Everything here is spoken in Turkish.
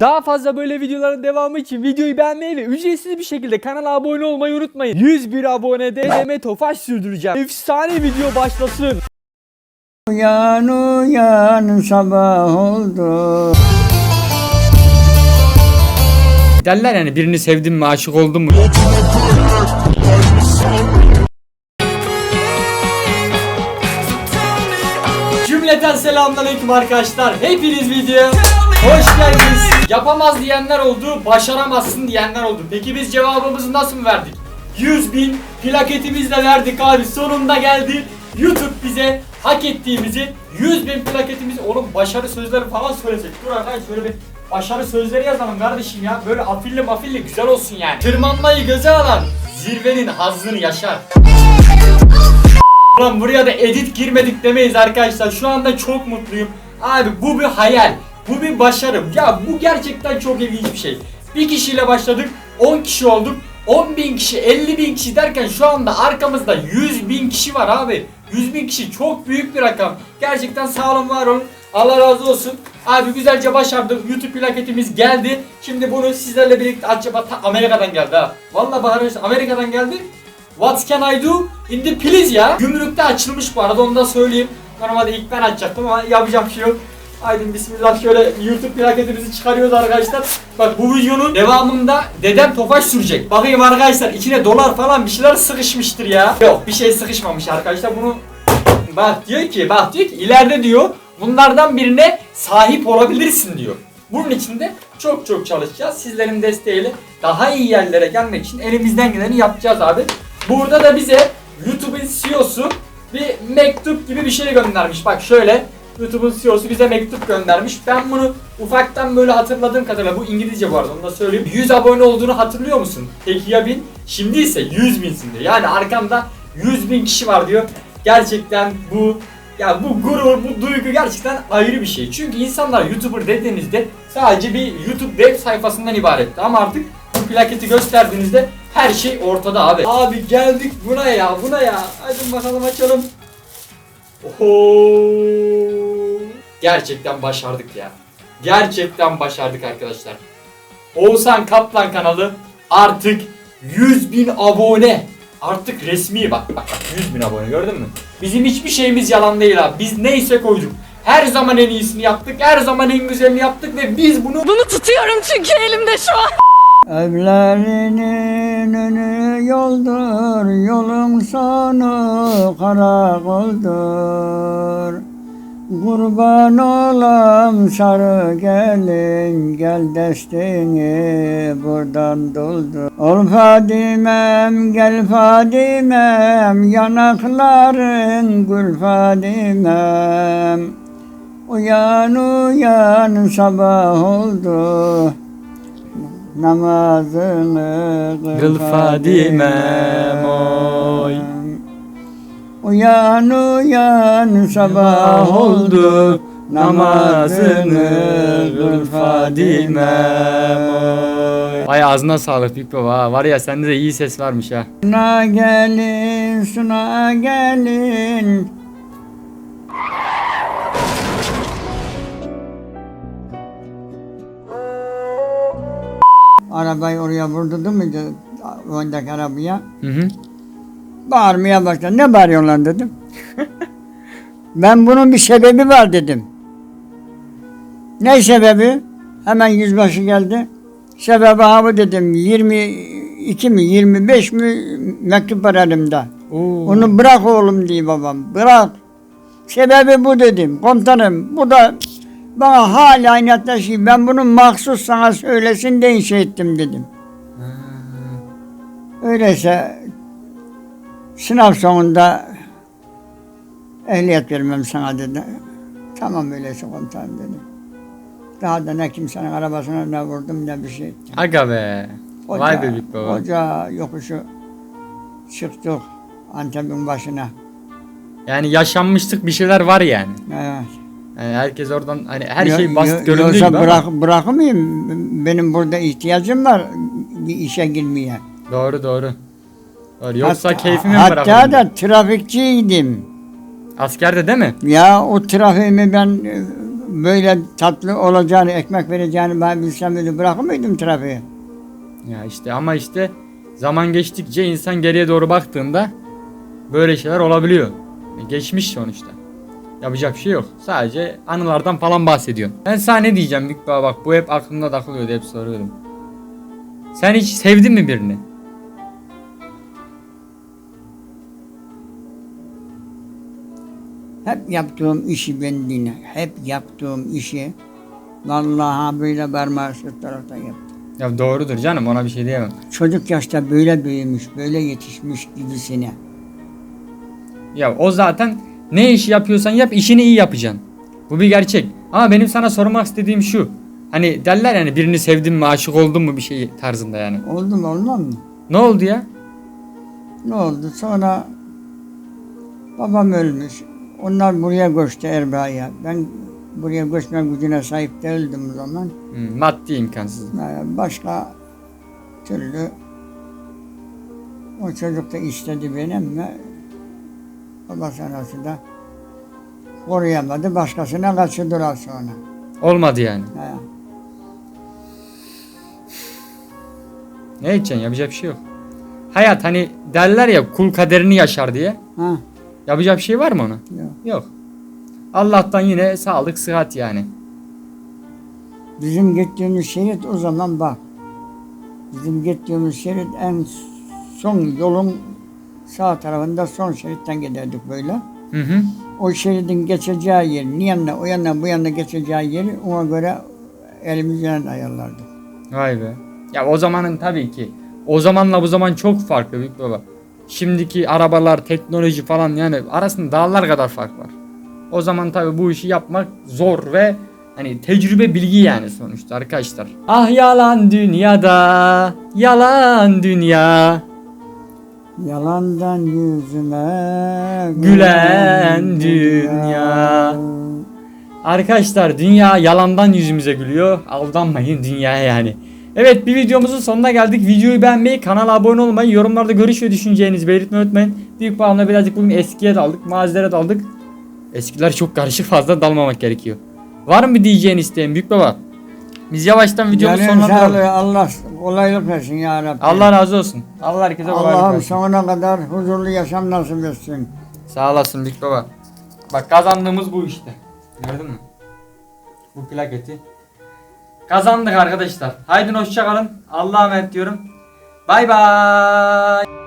Daha fazla böyle videoların devamı için videoyu beğenmeyi ve ücretsiz bir şekilde kanala abone olmayı unutmayın. 101 abonede deneme tofaş sürdüreceğim. Efsane video başlasın. Uyan uyan sabah oldu. Derler yani birini sevdim mi aşık oldum mu? Cümleten selamünaleyküm arkadaşlar. Hepiniz videoya hoş geldiniz. Yapamaz diyenler oldu, başaramazsın diyenler oldu. Peki biz cevabımızı nasıl verdik? 100 bin plaketimizle verdik abi. Sonunda geldi. YouTube bize hak ettiğimizi 100 bin plaketimizi oğlum başarı sözleri falan söylesek. Dur arkadaş şöyle bir başarı sözleri yazalım kardeşim ya. Böyle afilli mafilli güzel olsun yani. Tırmanmayı göze alan zirvenin hazzını yaşar. Ulan buraya da edit girmedik demeyiz arkadaşlar. Şu anda çok mutluyum. Abi bu bir hayal. Bu bir başarı. Ya bu gerçekten çok ilginç bir şey. Bir kişiyle başladık. 10 kişi olduk. 10 bin kişi, 50 bin kişi derken şu anda arkamızda 100 bin kişi var abi. 100 bin kişi çok büyük bir rakam. Gerçekten sağ olun var olun. Allah razı olsun. Abi güzelce başardık. YouTube plaketimiz geldi. Şimdi bunu sizlerle birlikte acaba ta Amerika'dan geldi ha. Vallahi Bahar Amerika'dan geldi. What can I do? In the please ya. Gümrükte açılmış bu arada onu da söyleyeyim. Normalde ilk ben açacaktım ama yapacak bir şey yok. Haydi bismillah şöyle YouTube plaketimizi çıkarıyoruz arkadaşlar. Bak bu videonun devamında dedem tofaş sürecek. Bakayım arkadaşlar içine dolar falan bir şeyler sıkışmıştır ya. Yok bir şey sıkışmamış arkadaşlar bunu Bak diyor ki, bak diyor ki ileride diyor bunlardan birine sahip olabilirsin diyor. Bunun için de çok çok çalışacağız. Sizlerin desteğiyle daha iyi yerlere gelmek için elimizden geleni yapacağız abi. Burada da bize YouTube'un CEO'su bir mektup gibi bir şey göndermiş. Bak şöyle YouTube'un CEO'su bize mektup göndermiş. Ben bunu ufaktan böyle hatırladığım kadarıyla bu İngilizce bu arada onu da söyleyeyim. 100 abone olduğunu hatırlıyor musun? Peki ya bin? Şimdi ise 100 binsin diyor. Yani arkamda 100 bin kişi var diyor. Gerçekten bu ya bu gurur, bu duygu gerçekten ayrı bir şey. Çünkü insanlar YouTuber dediğinizde sadece bir YouTube web sayfasından ibaretti. Ama artık bu plaketi gösterdiğinizde her şey ortada abi. Abi geldik buna ya, buna ya. Hadi bakalım açalım. Oho. Gerçekten başardık ya. Gerçekten başardık arkadaşlar. Oğuzhan Kaplan kanalı artık 100 bin abone. Artık resmi bak bak bak 100 bin abone gördün mü? Bizim hiçbir şeyimiz yalan değil abi. Biz neyse koyduk. Her zaman en iyisini yaptık. Her zaman en güzelini yaptık ve biz bunu Bunu tutuyorum çünkü elimde şu an. Evlerinin önü yoldur, yolun sonu karakoldur. Kurban olam sarı gelin, gel desteğini buradan doldur. Ol Fadimem, gel Fadimem, yanakların gül Fadimem. Uyan uyan sabah oldu. Namazını Kıl Fadimem, oy. Uyan uyan sabah oldu namazını kıl Fadimem oy. Vay ağzına sağlık Büyük Baba. Var ya sende de iyi ses varmış ha. Suna gelin suna gelin Arabayı oraya vurdurdu muydu? Öndeki arabaya. Hı hı. Bağırmaya başladı. Ne bağırıyorsun lan dedim. ben bunun bir sebebi var dedim. Ne sebebi? Hemen yüzbaşı geldi. Sebebi abi dedim 22 mi 25 mi mektup var elimde. Oo. Onu bırak oğlum diye babam. Bırak. Sebebi bu dedim. Komutanım bu da bana hala inatlaşıyor. Ben bunu mahsus sana söylesin diye şey ettim dedim. Öyleyse sınav sonunda ehliyet vermem sana dedi. Tamam öyleyse komutanım dedim. Daha da ne kimsenin arabasına ne vurdum ne bir şey. ettim. Aga be. Vay be Büyük Baba. Hoca yokuşu çıktık Antep'in başına. Yani yaşanmışlık bir şeyler var yani. Evet. Yani herkes oradan hani her şey basit göründüğü gibi bırak, ama. bırakır mıyım? Benim burada ihtiyacım var bir işe girmeye. Doğru doğru. Doğru. Yoksa Hatta- keyfimi mi Hatta bırakırım? da trafikçiydim. Askerde değil mi? Ya o trafiğimi ben e, böyle tatlı olacağını, ekmek vereceğini ben bilsem öyle bırakır mıydım trafiği? Ya işte ama işte zaman geçtikçe insan geriye doğru baktığında böyle şeyler olabiliyor. E, Geçmiş sonuçta. Yapacak bir şey yok. Sadece anılardan falan bahsediyorsun. Ben sana ne diyeceğim Büyük Baba bak bu hep aklımda takılıyordu hep soruyordum. Sen hiç sevdin mi birini? Hep yaptığım işi ben dinle. Hep yaptığım işi vallahi böyle parmağı şu tarafta yaptım. Ya doğrudur canım ona bir şey diyemem. Çocuk yaşta böyle büyümüş, böyle yetişmiş gibisine. Ya o zaten ne işi yapıyorsan yap işini iyi yapacaksın. Bu bir gerçek. Ama benim sana sormak istediğim şu. Hani derler yani birini sevdin mi aşık oldun mu bir şey tarzında yani. Oldu mu olmaz mı? Ne oldu ya? Ne oldu? Sonra babam ölmüş. Onlar buraya göçtü Erbaa'ya. Ben buraya göçme gücüne sahip değildim o zaman. Hmm, maddi imkansız. Ee, Başka türlü o çocuk da istedi beni ama babası anası da koruyamadı. Başkasına kaçırdılar sonra. Olmadı yani. Ha. Ne edeceksin yapacak bir şey yok. Hayat hani derler ya kul kaderini yaşar diye. Ha. Yapacak bir şey var mı ona? Yok. Yok. Allah'tan yine sağlık sıhhat yani. Bizim gittiğimiz şerit o zaman bak. Bizim gittiğimiz şerit en son yolun sağ tarafında son şeritten giderdik böyle. Hı hı. O şeridin geçeceği yer, ni yanına, o yana, bu yana geçeceği yeri ona göre elimizle ayarlardık. Vay be. Ya o zamanın tabii ki. O zamanla bu zaman çok farklı büyük baba. Şimdiki arabalar, teknoloji falan yani arasında dağlar kadar fark var. O zaman tabii bu işi yapmak zor ve hani tecrübe bilgi yani sonuçta arkadaşlar. Ah yalan dünyada, yalan dünya. Yalandan yüzüme Gülen dünya. Arkadaşlar dünya yalandan yüzümüze gülüyor. Aldanmayın dünyaya yani. Evet bir videomuzun sonuna geldik. Videoyu beğenmeyi, kanala abone olmayı, yorumlarda görüş ve düşüncelerinizi belirtmeyi unutmayın. Büyük bağımla birazcık bugün eskiye daldık, mazilere daldık. Eskiler çok karışık fazla dalmamak gerekiyor. Var mı bir diyeceğin isteğin büyük baba? Biz yavaştan Canın sonlandıralım. sağlığı Allah kolaylık versin ya Rabbi. Allah razı olsun. Allah herkese kolaylık Allah'ım versin. sonuna kadar huzurlu yaşam nasip etsin. Sağ olasın büyük baba. Bak kazandığımız bu işte. Gördün mü? Bu plaketi. Kazandık arkadaşlar. Haydi hoşça kalın. Allah'a emanet diyorum. Bay bay.